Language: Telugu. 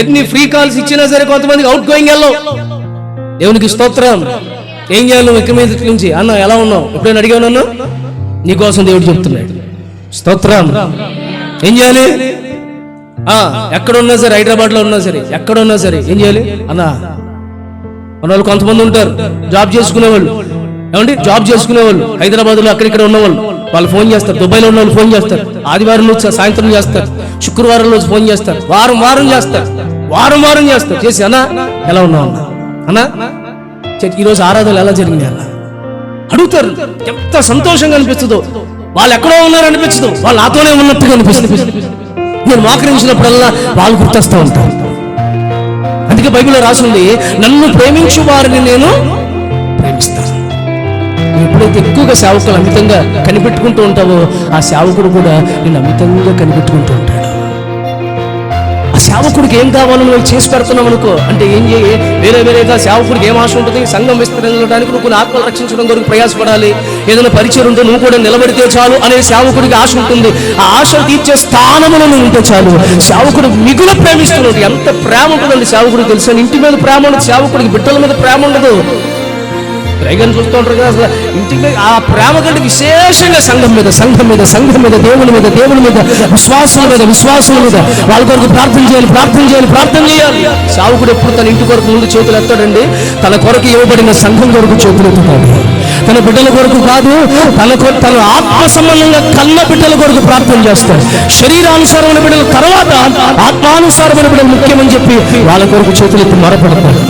ఎన్ని ఫ్రీ కాల్స్ ఇచ్చినా సరే కొంతమందికి అవుట్ గోయింగ్ వెళ్ళవు దేవునికి స్తోత్రం. ఏం చేయాలి నువ్వు ఇక్కడ మీద నుంచి? అన్న ఎలా ఉన్నావు? ఎప్పుడైనా అడిగావు నన్ను? నీకోసం దేవుడు చెప్తున్నాడు. స్తోత్రం. ఏం చేయాలి? ఎక్కడ ఉన్నా సరే హైదరాబాద్లో ఉన్నా సరే ఎక్కడ ఉన్నా సరే ఏం చేయాలి? అన్నా మన వాళ్ళు కొంతమంది ఉంటారు. జాబ్ చేసుకునే వాళ్ళు ఏమండి? జాబ్ చేసుకునే వాళ్ళు హైదరాబాద్లో అక్కడిక్కడ ఉన్నవాళ్ళు. వాళ్ళు ఫోన్ చేస్తారు. దుబాయ్లో ఉన్న వాళ్ళు ఫోన్ చేస్తారు. ఆదివారం నుంచి సాయంత్రం చేస్తారు. శుక్రవారం రోజు ఫోన్ చేస్తారు. వారం వారం చేస్తారు. వారం వారం చేస్తారు. చేసి అన్నా ఎలా ఉన్నావు అన్నా? ఈరోజు ఆరాధనలు ఎలా జరిగింది అన్న? అడుగుతారు. ఎంత సంతోషంగా అనిపిస్తుందో. వాళ్ళు ఎక్కడో ఉన్నారు అనిపించదు వాళ్ళు నాతోనే ఉన్నట్టుగా అనిపిస్తుంది. నేను మోకరించినప్పుడల్లా వాళ్ళు గుర్తొస్తూ ఉంటారు. అందుకే బైబిల్లో రాసింది నన్ను ప్రేమించు వారిని నేను ప్రేమిస్తాను. ఎప్పుడైతే ఎక్కువగా సేవకులు అమితంగా కనిపెట్టుకుంటూ ఉంటావో ఆ సేవకుడు కూడా నేను అమితంగా కనిపెట్టుకుంటూ ఉంటాడు. ఆ సేవకుడికి ఏం కావాలో నువ్వు చేసి పెడుతున్నావు అనుకో అంటే ఏం చేయ? వేరే వేరేగా సేవకుడికి ఏం ఆశ ఉంటుంది సంఘం విస్తరించడానికి నువ్వు కొన్ని ఆత్మలు రక్షించడం కొరకు ప్రయాసపడాలి. ఏదైనా పరిచయం ఉంటే నువ్వు కూడా నిలబడితే చాలు అనే సేవకుడికి ఆశ ఉంటుంది. ఆ ఆశ తీర్చే స్థానములో నువ్వు ఉంటే చాలు. సేవకుడు మిగులు ప్రేమిస్తున్నాడు. ఎంత ప్రేమ ఉంటుందండి సేవకుడికి తెలుసు? ఇంటి మీద ప్రేమ ఉండదు సేవకుడికి బిడ్డల మీద ప్రేమ ఉండదు. డ్రైగన్ చూస్తూ ఉంటారు కదా అసలు. ఇంటి మీద ఆ ప్రేమ కంటే విశేషంగా సంఘం మీద సంఘం మీద సంఘం మీద దేవుని మీద దేవుని మీద విశ్వాసుల మీద విశ్వాసుల మీద. వాళ్ళ కొరకు ప్రార్థన చేయాలి ప్రార్థన చేయాలి ప్రార్థన చేయాలి. సావుకుడు ఎప్పుడు తన ఇంటి కొరకు ముందు చేతులు ఎత్తాడండి? తన కొరకు ఇవ్వబడిన సంఘం కొరకు చేతులు ఎత్తుతాడు. తన బిడ్డల కొరకు కాదు తన తన ఆత్మ సంబంధంగా కన్న బిడ్డల కొరకు ప్రార్థన చేస్తాడు. శరీరానుసారమైన బిడ్డల తర్వాత ఆత్మానుసారమైన బిడ్డలు ముఖ్యమని చెప్పి వాళ్ళ కొరకు చేతులు ఎత్తి మరపడతాడు.